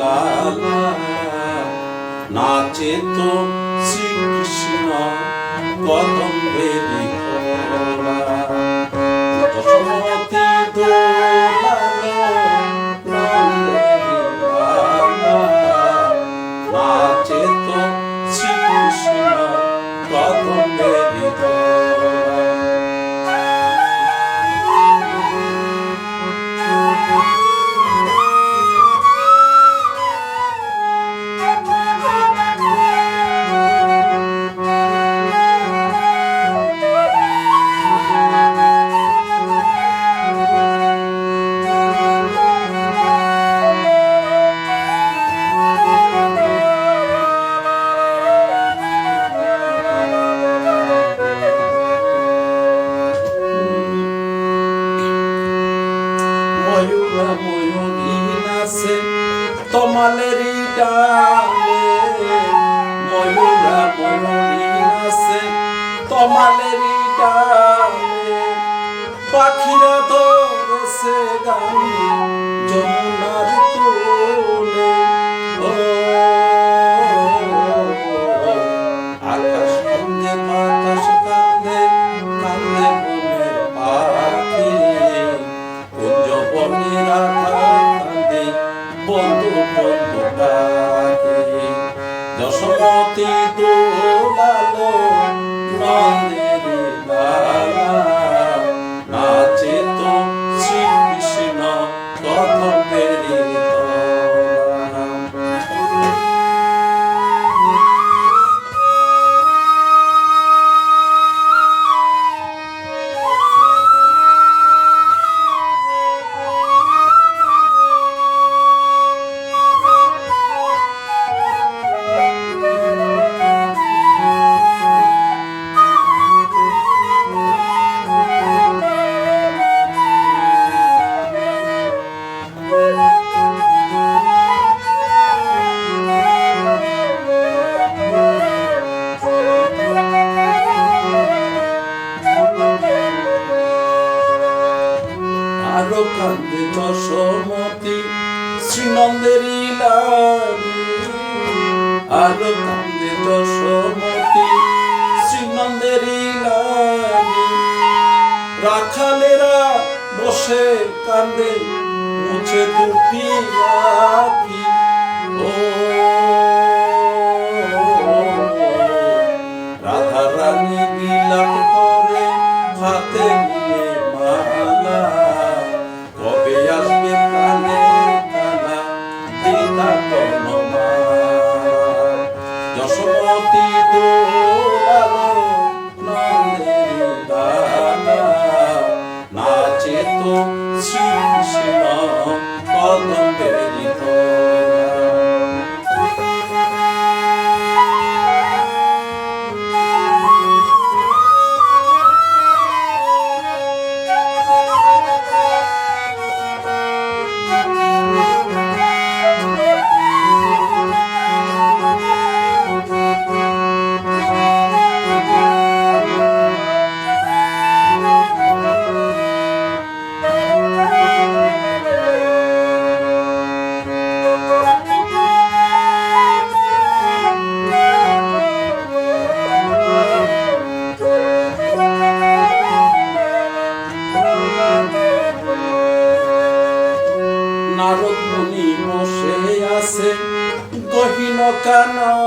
ਗਾਵਾ ਨਾਚੇ ਤੂੰ তালে ময়ূরা ময়ূরী আছে তমালের ডালে পাখিরা ধরেছে গান। আলোকান্দিত সমতি শ্রীনন্দেরই লাগি। রাখালেরা বসে কান্দে মুছে Santo. cano